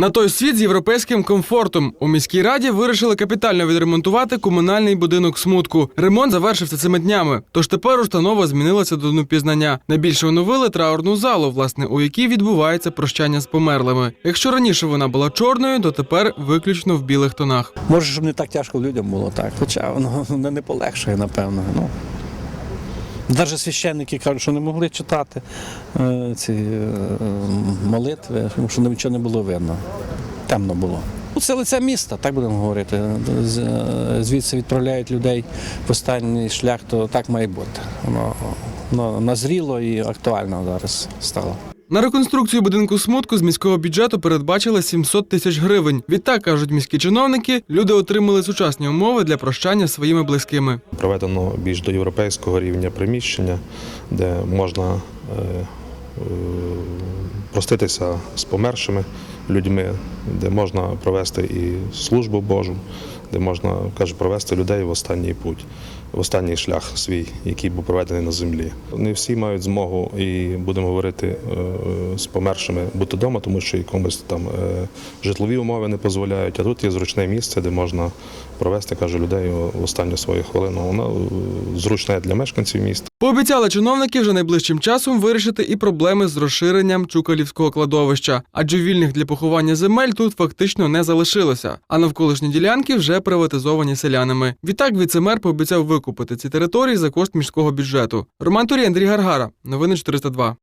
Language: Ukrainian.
На той світ з європейським комфортом у міській раді вирішили капітально відремонтувати комунальний будинок смутку. Ремонт завершився цими днями. Тож тепер установа змінилася до дну пізнання. Найбільше оновили траурну залу, власне, у якій відбувається прощання з померлими. Якщо раніше вона була чорною, то тепер виключно в білих тонах. Може, щоб не так тяжко людям було так. Хоча воно не, полегшує, напевно. Ну. Навіть священники кажуть, що не могли читати е, ці е, молитви, тому що нічого не було видно. Темно було. Ну, Це лице міста, так будемо говорити. Е, Звідси відправляють людей в останній шлях, то так має бути. Воно, воно назріло і актуально зараз стало. На реконструкцію будинку смутку з міського бюджету передбачили 700 тисяч гривень. Відтак кажуть міські чиновники, люди отримали сучасні умови для прощання своїми близькими. Проведено більш до європейського рівня приміщення, де можна е, е, проститися з помершими людьми, де можна провести і службу Божу, де можна каже, провести людей в останній путь, в останній шлях свій, який був проведений на землі. Не всі мають змогу і будемо говорити е, з помершими бути вдома, тому що якомусь там е, житлові умови не дозволяють. А тут є зручне місце, де можна провести каже, людей в останню свою хвилину. Воно е, зручне для мешканців міста. Пообіцяли чиновники вже найближчим часом вирішити і проблеми з розширенням Чукалівського кладовища, адже вільних для поховання земель тут фактично не залишилося, а навколишні ділянки приватизовані селянами. Відтак віцемер пообіцяв викупити ці території за кошт міського бюджету. Роман Турій, Андрій Гаргара. Новини 402.